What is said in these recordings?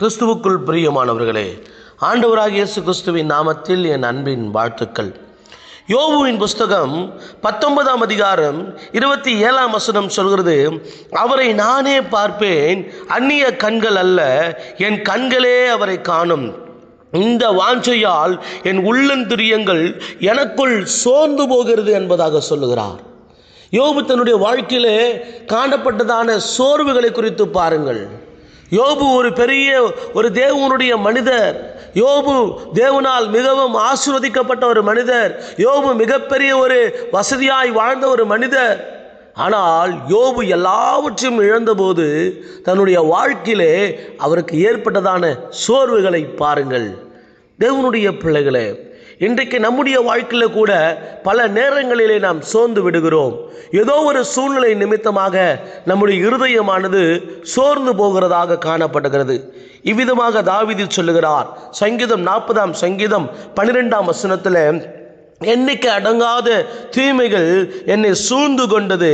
கிறிஸ்துவுக்குள் பிரியமானவர்களே ஆண்டவராக இயேசு கிறிஸ்துவின் நாமத்தில் என் அன்பின் வாழ்த்துக்கள். யோபுவின் புஸ்தகம் பத்தொன்பதாம் அதிகாரம் இருபத்தி ஏழாம் வசனம் சொல்கிறது அவரை நானே பார்ப்பேன் அந்நிய கண்கள் அல்ல என் கண்களே அவரை காணும். இந்த வாஞ்சையால் என் உள்ளந்திரியங்கள் எனக்குள் சோர்ந்து போகிறது என்பதாக சொல்லுகிறார். யோபு தன்னுடைய வாழ்க்கையிலே காணப்பட்டதான சோர்வுகளை குறித்து பாருங்கள். யோபு ஒரு பெரிய ஒரு தேவனுடைய மனிதர். யோபு தேவனால் மிகவும் ஆசிர்வதிக்கப்பட்ட ஒரு மனிதர். யோபு மிகப்பெரிய ஒரு வசதியாய் வாழ்ந்த ஒரு மனிதர். ஆனால் யோபு எல்லாவற்றையும் இழந்தபோது தன்னுடைய வாழ்க்கையிலே அவருக்கு ஏற்பட்டதான சோர்வுகளை பாருங்கள். தேவனுடைய பிள்ளைகளே இன்றைக்கு நம்முடைய வாழ்க்கையில் கூட பல நேரங்களிலே நாம் சோர்ந்து விடுகிறோம். ஏதோ ஒரு சூழ்நிலை நிமித்தமாக நம்முடைய இருதயமானது சோர்ந்து போகிறதாக காணப்படுகிறது. இவ்விதமாக தாவிதி சொல்லுகிறார். சங்கீதம் நாற்பதாம் சங்கீதம் பன்னிரெண்டாம் வசனத்தில் எண்ணிக்கை அடங்காத தீமைகள் என்னை சூழ்ந்து கொண்டது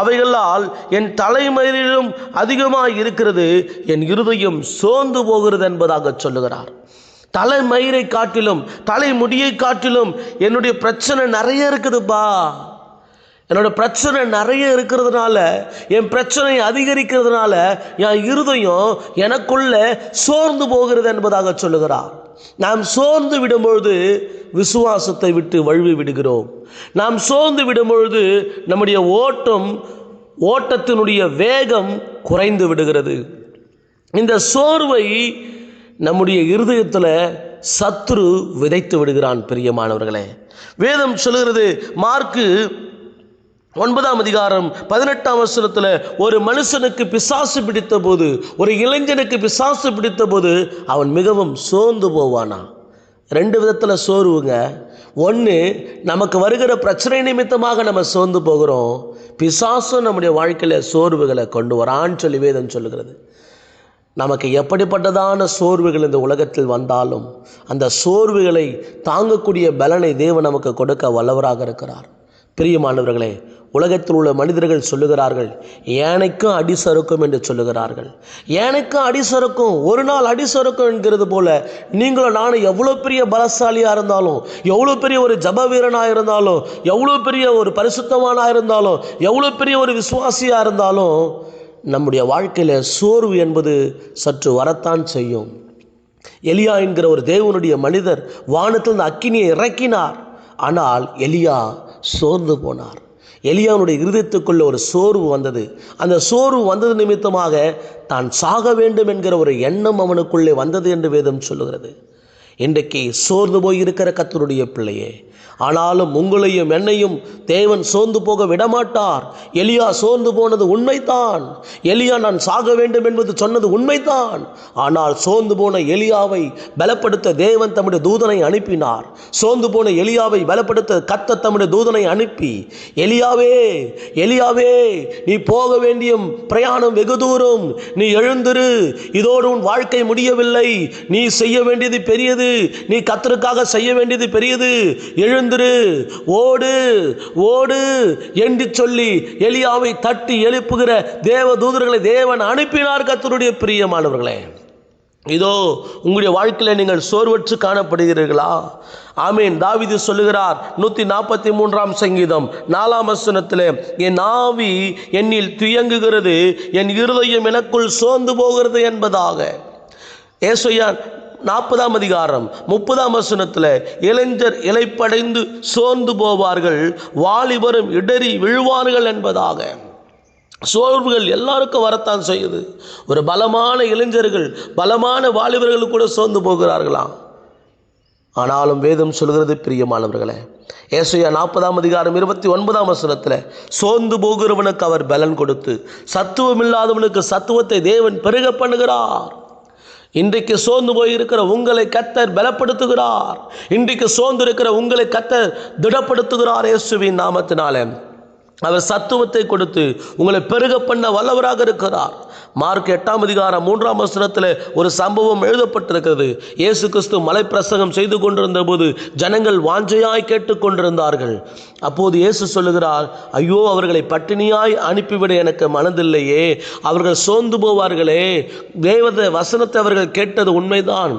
அவைகளால் என் தலைமையிலும் அதிகமாக இருக்கிறது என் இருதயம் சோர்ந்து போகிறது என்பதாக சொல்லுகிறார். தலைமயிரை காட்டிலும் தலைமுடியை காட்டிலும் என்னுடைய பிரச்சனை நிறைய இருக்குதுப்பா. என்னோட பிரச்சனை நிறைய இருக்கிறதுனால என் பிரச்சனை அதிகரிக்கிறதுனால என் இருதயம் எனக்குள்ள சோர்ந்து போகிறது என்பதாக சொல்லுகிறார். நாம் சோர்ந்து விடும்பொழுது விசுவாசத்தை விட்டு வழுவி விடுகிறோம். நாம் சோர்ந்து விடும்பொழுது நம்முடைய ஓட்டம் ஓட்டத்தினுடைய வேகம் குறைந்து விடுகிறது. இந்த சோர்வை நம்முடைய இருதயத்தில் சத்ரு விதைத்து விடுகிறான் பிரியமானவர்களே. வேதம் சொல்லுகிறது மார்க்கு ஒன்பதாம் அதிகாரம் பதினெட்டாம் வசனத்தில் ஒரு மனுஷனுக்கு பிசாசு பிடித்த போது ஒரு இளைஞனுக்கு பிசாசு பிடித்த போது அவன் மிகவும் சோர்ந்து போவானா? ரெண்டு விதத்தில் சோர்வுங்க. ஒன்று நமக்கு வருகிற பிரச்சனை நிமித்தமாக நம்ம சோர்ந்து போகிறோம். பிசாசும் நம்முடைய வாழ்க்கையில் சோர்வுகளை கொண்டு வரான்னு சொல்லி வேதம் சொல்லுகிறது. நமக்கு எப்படிப்பட்டதான சோர்வுகள் இந்த உலகத்தில் வந்தாலும் அந்த சோர்வுகளை தாங்கக்கூடிய பலனை தேவன் நமக்கு கொடுக்க வல்லவராக இருக்கிறார். பிரியமானவர்களே உலகத்தில் உள்ள மனிதர்கள் சொல்லுகிறார்கள் ஏனைக்கும் அடி சறுக்கும் என்று சொல்லுகிறார்கள். ஏனைக்கும் அடி சறுக்கும் ஒரு நாள் அடி சறுக்கும் என்கிறது போல நீங்களும் நானும் எவ்வளோ பெரிய பலசாலியாக இருந்தாலும் எவ்வளோ பெரிய ஒரு ஜப வீரனாக இருந்தாலும் எவ்வளோ பெரிய ஒரு பரிசுத்தமானாக இருந்தாலும் எவ்வளோ பெரிய ஒரு விசுவாசியாக இருந்தாலும் நம்முடைய வாழ்க்கையில் சோர்வு என்பது சற்று வரத்தான் செய்யும். எலியா என்கிற ஒரு தேவனுடைய மனிதர் வானத்தில் இந்த அக்கினியை இறக்கினார். ஆனால் எலியா சோர்ந்து போனார். எலியாவுடைய இருதயத்துக்குள்ள ஒரு சோர்வு வந்தது. அந்த சோர்வு வந்தது நிமித்தமாக தான் சாக வேண்டும் என்கிற ஒரு எண்ணம் அவனுக்குள்ளே வந்தது என்று வேதம் சொல்லுகிறது. இன்றைக்கு சோர்ந்து போய் இருக்கிற கத்தருடைய பிள்ளையே ஆனாலும் உங்களையும் என்னையும் தேவன் சோர்ந்து போக விடமாட்டார். எலியா சோர்ந்து போனது உண்மைதான். எலியா நான் சாக வேண்டும் என்பது சொன்னது உண்மைதான். ஆனால் சோர்ந்து போன எலியாவை பலப்படுத்த தேவன் தம்முடைய தூதனை அனுப்பினார். சோர்ந்து போன எலியாவை பலப்படுத்த கத்த தம்முடைய தூதனை அனுப்பி எலியாவே எலியாவே நீ போக வேண்டிய பிரயாணம் வெகு தூரம். நீ எழுந்திரு. இதோடு உன் வாழ்க்கை முடியவில்லை. நீ செய்ய வேண்டியது பெரியது. நீ கத்தருக்காக செய்ய வேண்டியது பெரியது. எழுந்து எழுந்திரு ஓடு ஓடு என்று சொல்லி எலியாவை தட்டி எழுப்புகிற தேவ தூதர்களை தேவன் அனுப்பினார் கத்தருடைய பிரியமானவர்களே. இதோ உங்களுடைய வாழ்க்கையில் நீங்கள் சோர்வற்று காணப்படுகிறீர்களா? ஆமீன். தாவிது சொல்லுகிறார் நூற்றி நாற்பத்தி மூன்றாம் சங்கீதம் நாலாம் வசனத்தில் என் ஆவி என்னில் துயங்குகிறது என் இருதயம் எனக்குள் சோர்ந்து போகிறது என்பதாக. ஏசையா நாற்பதாம் அதிகாரம் முப்பதாம் வசனத்தில் இளைஞர் இலைப்படைந்து சோர்ந்து போவார்கள் வாலிபரும் இடறி விழுவார்கள் என்பதாக. சோர்வுகள் எல்லாருக்கும் வரத்தான் செய்யுது. ஒரு பலமான இளைஞர்கள் பலமான வாலிபர்கள் கூட சோர்ந்து போகிறார்களாம் ஆனாலும் வேதம் சொல்கிறது பிரியமானவர்களே ஏசையா நாற்பதாம் அதிகாரம் இருபத்தி ஒன்பதாம் வசனத்தில் சோர்ந்து போகிறவனுக்கு அவர் பலன் கொடுத்து சத்துவம் இல்லாதவனுக்கு சத்துவத்தை தேவன் பெருக பண்ணுகிறார். இன்றைக்கு சோர்ந்து போயிருக்கிற உங்களை கத்தர் பலப்படுத்துகிறார். இன்றைக்கு சோர்ந்து இருக்கிற உங்களை கத்தர் திடப்படுத்துகிறார் இயேசுவின் நாமத்தினாலே. அவர் சத்துவத்தை கொடுத்து உங்களை பெருக பண்ண வல்லவராக இருக்கிறார். மார்க் எட்டாம் அதிகாரம் மூன்றாம் வசனத்தில் ஒரு சம்பவம் எழுதப்பட்டிருக்கிறது. இயேசு கிறிஸ்து மலை பிரசங்கம் செய்து கொண்டிருந்த போது ஜனங்கள் வாஞ்சையாய் கேட்டுக்கொண்டிருந்தார்கள் அப்போது இயேசு சொல்லுகிறார் ஐயோ அவர்களை பட்டினியாய் அனுப்பிவிட எனக்கு மனதில்லையே. அவர்கள் சோர்ந்து போவார்களே. தேவத வசனத்தை அவர்கள் கேட்டது உண்மைதான்.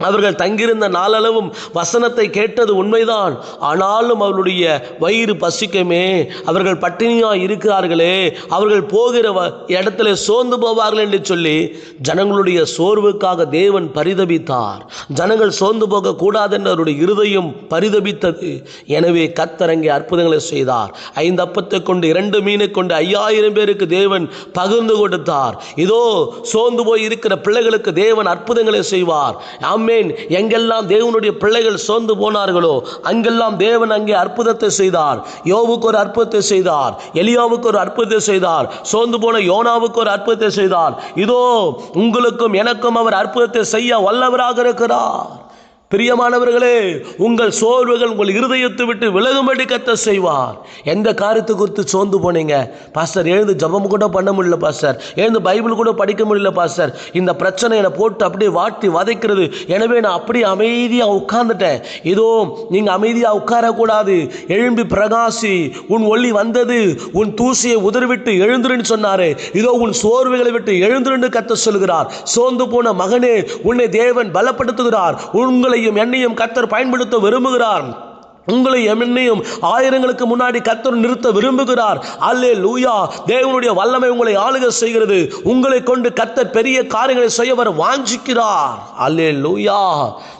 அவர்கள் தங்கியிருந்த நாளளவும் வசனத்தை கேட்டது உண்மைதான். ஆனாலும் அவருடைய வயிறு பசிக்குமே. அவர்கள் பட்டினியாக இருக்கிறார்களே. அவர்கள் போகிற வ- இடத்துல சோர்ந்து போவார்கள் என்று சொல்லி ஜனங்களுடைய சோர்வுக்காக தேவன் பரிதபித்தார். ஜனங்கள் சோர்ந்து போகக்கூடாது என்று அவருடைய இருதயம் பரிதபித்தது. எனவே கத்தரங்கே அற்புதங்களை செய்தார். ஐந்து அப்பத்தை கொண்டு இரண்டு மீனை கொண்டு ஐயாயிரம் பேருக்கு தேவன் பகிர்ந்து கொடுத்தார். இதோ சோர்ந்து போய் இருக்கிற பிள்ளைகளுக்கு தேவன் அற்புதங்களை செய்வார். ஆமேன். எங்கெல்லாம் தேவனுடைய பிள்ளைகள் சோர்ந்து போனார்களோ அங்கெல்லாம் தேவன் அங்கே அற்புதத்தை செய்தார். யோவுக்கு ஒரு அற்புதத்தை செய்தார். எலியாவுக்கு ஒரு அற்புதத்தை செய்தார். சோர்ந்து போன யோனாவுக்கு ஒரு அற்புதத்தை செய்தார். இதோ உங்களுக்கும் எனக்கும் அவர் அற்புதத்தை செய்ய வல்லவராக இருக்கிறார். பிரியமானவர்களே உங்கள் சோர்வுகள் உங்கள் இருதயத்தை விட்டு விலகும்படி கத்த செய்வார். எந்த காரியத்தை குறித்து சோர்ந்து போனீங்க? பாஸ்டர் எழுந்து ஜெபம் கூட பண்ண முடியல பாஸ்டர். எழுந்து பைபிள் கூட படிக்க முடியல பாஸ்டர். இந்த பிரச்சனை என்னை போட்டு அப்படியே வாட்டி வதைக்கிறது. எனவே நான் அப்படியே அமைதியாக உட்கார்ந்துட்டேன். இதோ நீங்கள் அமைதியாக உட்காரக்கூடாது. எழும்பி பிரகாசி உன் ஒளி வந்தது. உன் தூசியை உதறிவிட்டு எழுந்துருன்னு சொன்னார். இதோ உன் சோர்வுகளை விட்டு எழுந்துருன்னு கத்த சொல்கிறார் சோர்ந்து போன மகனே உன்னை தேவன் பலப்படுத்துகிறார். உங்களை உங்களையும் என்னையும் கத்தர் பயன்படுத்த விரும்புகிறார். உங்களை என்னையும் ஆயிரங்களுக்கு முன்னாடி கத்தர் நிறுத்த விரும்புகிறார். அல்லே லூயா தேவனுடைய வல்லமை உங்களை ஆளுக செய்கிறது. உங்களை கொண்டு கத்தர் பெரிய காரியங்களை செய்ய வர வாஞ்சிக்கிறார். அல்லே லூயா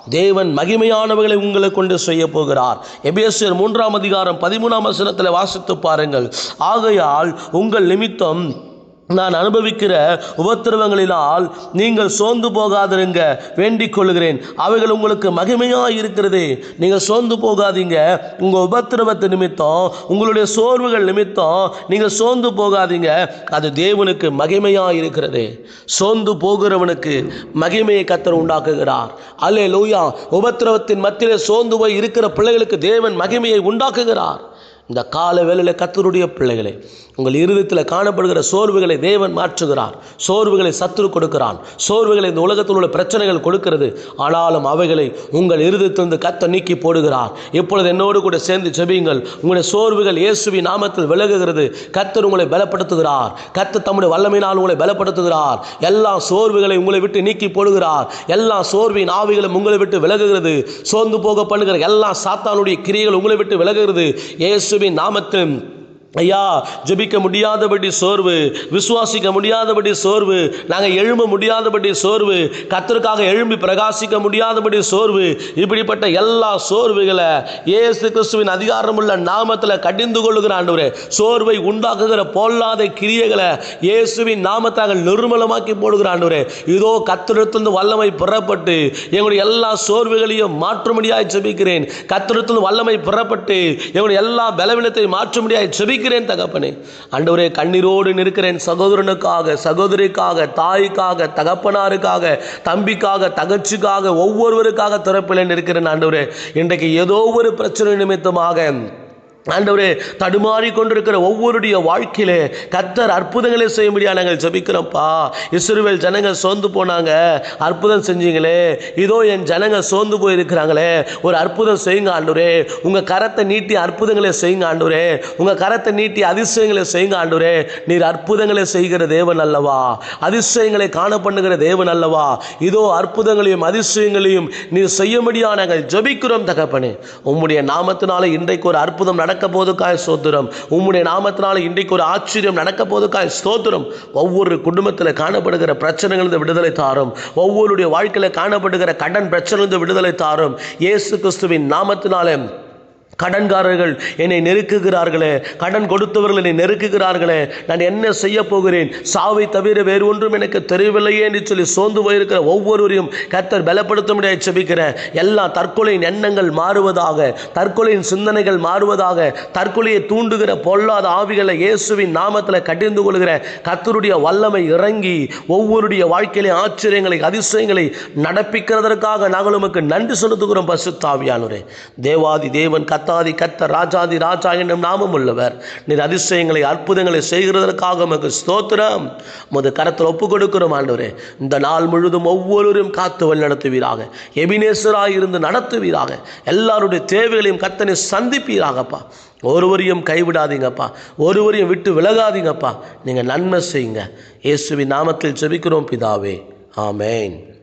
தேவன் மகிமையானவர்களை உங்களை கொண்டு செய்ய போகிறார். எபேசியர் மூன்றாம் அதிகாரம் பதிமூணாம் வசனத்தில் வாசித்து பாருங்கள். ஆகையால் உங்கள் நிமித்தம் நான் அனுபவிக்கிற உபத்திரவங்களினால் நீங்கள் சோர்ந்து போகாதிருங்க வேண்டிக் கொள்கிறேன். அவைகள் உங்களுக்கு மகிமையாக இருக்கிறது. நீங்கள் சோர்ந்து போகாதீங்க. உங்கள் உபத்திரவத்து நிமித்தம் உங்களுடைய சோர்வுகள் நிமித்தம் நீங்கள் சோர்ந்து போகாதீங்க. அது தேவனுக்கு மகிமையாக இருக்கிறது. சோர்ந்து போகிறவனுக்கு மகிமையை கத்தர் உண்டாக்குகிறார். அல்லே லூயா உபத்திரவத்தின் மத்தியிலே சோர்ந்து போய் இருக்கிற பிள்ளைகளுக்கு தேவன் மகிமையை உண்டாக்குகிறார். இந்த கால வேலையில் கத்தருடைய பிள்ளைகளே உங்கள் இருதயத்தில் காணப்படுகிற சோர்வுகளை தேவன் மாற்றுகிறார். சோர்வுகளை சத்துரு கொடுக்கிறான். சோர்வுகளை இந்த உலகத்தில் உள்ள பிரச்சனைகள் கொடுக்கிறது. ஆனாலும் அவைகளை உங்கள் இருதயத்திலிருந்து கத்த நீக்கி போடுகிறார். இப்பொழுது என்னோடு கூட சேர்ந்து செபியுங்கள் உங்களுடைய சோர்வுகள் இயேசுவின் நாமத்தில் விலகுகிறது. கத்தர் உங்களை பலப்படுத்துகிறார். கத்த தம்முடைய வல்லமையினால் உங்களை பலப்படுத்துகிறார். எல்லா சோர்வுகளை உங்களை விட்டு நீக்கி போடுகிறார். எல்லா சோர்வின் ஆவிகளும் உங்களை விட்டு விலகுகிறது. சோர்ந்து போக பண்ணுகிற எல்லா சாத்தானுடைய கிரியைகள் உங்களை விட்டு விலகுகிறது. இயேசுவின் நாமத்தில் ஐயா ஜெபிக்க முடியாதபடி சோர்வு விசுவாசிக்க முடியாதபடி சோர்வு நாங்கள் எழும்ப முடியாதபடி சோர்வு கத்தருக்காக எழும்பி பிரகாசிக்க முடியாதபடி சோர்வு இப்படிப்பட்ட எல்லா சோர்வுகளை இயேசு கிறிஸ்துவின் அதிகாரமுள்ள நாமத்தில் கடிந்து கொள்ளுகிற ஆண்டவரே சோர்வை உண்டாக்குகிற பொல்லாத கிரியைகளை இயேசுவின் நாமத்தாக நிர்மலமாக்கி போடுகிற ஆண்டவரே இதோ கத்திரத்திலிருந்து வல்லமை புறப்பட்டு எங்களுடைய எல்லா சோர்வுகளையும் மாற்றும்படியாக ஜபிக்கிறேன். கத்திரத்திலிருந்து வல்லமை புறப்பட்டு எங்களுடைய எல்லா பலவீனத்தை மாற்றும்படியாய் ஜபிக்கிறேன். தகப்பனே. ஆண்டவரே கண்ணீரோடு நிற்கிறேன். சகோதரனுக்காக சகோதரிக்காக தாய்க்காக தகப்பனாருக்காக தம்பிக்காக தகச்சிக்காக ஒவ்வொருவருக்காக திறப்பில் நிற்கிறேன் ஆண்டவரே. இன்றைக்கு ஏதோ ஒரு பிரச்சனை நிமித்தமாக ஆண்டவரே தடுமாறி கொண்டிருக்கிற ஒவ்வொருடைய வாழ்க்கையிலே கத்தர் அற்புதங்களை செய்யும்படியா நாங்கள் ஜெபிக்கிறோம்ப்பா. இஸ்ரவேல் ஜனங்க சோர்ந்து போனாங்க. அற்புதம் செஞ்சீங்களே. இதோ என் ஜனங்க சோர்ந்து போயிருக்கிறாங்களே. ஒரு அற்புதம் செய்யுங்க ஆண்டவரே. உங்கள் கரத்தை நீட்டி அற்புதங்களை செய்யுங்க ஆண்டவரே. உங்கள் கரத்தை நீட்டி அதிசயங்களை செய்யுங்க ஆண்டவரே. நீர் அற்புதங்களை செய்கிற தேவன் அல்லவா? அதிசயங்களை காண பண்ணுகிற தேவன் அல்லவா? இதோ அற்புதங்களையும் அதிசயங்களையும் நீர் செய்யும்படியா நாங்கள் ஜெபிக்கிறோம் தகப்பனே. உம்முடைய நாமத்தினால இன்றைக்கு ஒரு அற்புதம் நடக்க போதுக்காய் ஸ்தோத்திரம். உம்முடைய நாமத்தினால இன்றைக்கு ஒரு ஆச்சரியம் நடக்க போதுக்காய் ஸ்தோத்திரம். ஒவ்வொரு குடும்பத்தில் காணப்படுகிற பிரச்சனைகளிலிருந்து விடுதலை தாரும். ஒவ்வொருடைய வாழ்க்கையில் காணப்படுகிற கடன் பிரச்சனையிலிருந்து விடுதலை தாரும். இயேசு கிறிஸ்துவின் நாமத்தினாலே கடன்காரர்கள் என்னை நெருக்குகிறார்களே. கடன் கொடுத்தவர்கள் என்னை நெருக்குகிறார்களே. நான் என்ன செய்ய போகிறேன்? சாவை தவிர வேறு ஒன்றும் எனக்கு தெரியவில்லையே என்று சொல்லி சோர்ந்து போயிருக்கிற ஒவ்வொருவரையும் கர்த்தர் பலப்படுத்த முடியாது செபிக்கிறேன் எல்லா தற்கொலையின் எண்ணங்கள் மாறுவதாக தற்கொலையின் சிந்தனைகள் மாறுவதாக தற்கொலையை தூண்டுகிற பொல்லாத ஆவிகளை இயேசுவின் நாமத்தில் கடிந்து கொள்கிற கர்த்தருடைய வல்லமை இறங்கி ஒவ்வொருடைய வாழ்க்கையிலே ஆச்சரியங்களை அதிசயங்களை நடப்பிக்கிறதற்காக நாங்கள் உமக்கு நன்றி செலுத்துகிறோம் பசுத்தாவியானவரே தேவாதி தேவன் கத்த கர்த்தாதி கர்த்தர் ராஜாதி ராஜா என்னும் நாமம் உள்ளவர். நீர் அதிசயங்களை அற்புதங்களை செய்கிறதற்காக உமக்கு ஸ்தோத்திரம். உமது கரத்தில் ஒப்பு கொடுக்கிறோம் ஆண்டவரே. இந்த நாள் முழுதும் ஒவ்வொருவரும் காத்து வழி நடத்துவீராக எபினேசராய் இருந்து நடத்துவீராக. எல்லாருடைய தேவைகளையும் கத்தனை சந்திப்பீராகப்பா. ஒருவரையும் கைவிடாதீங்கப்பா. ஒருவரையும் விட்டு விலகாதீங்கப்பா. நீங்கள் நன்மை செய்யுங்க. இயேசுவின் நாமத்தில் ஜெபிக்கிறோம் பிதாவே. ஆமேன்.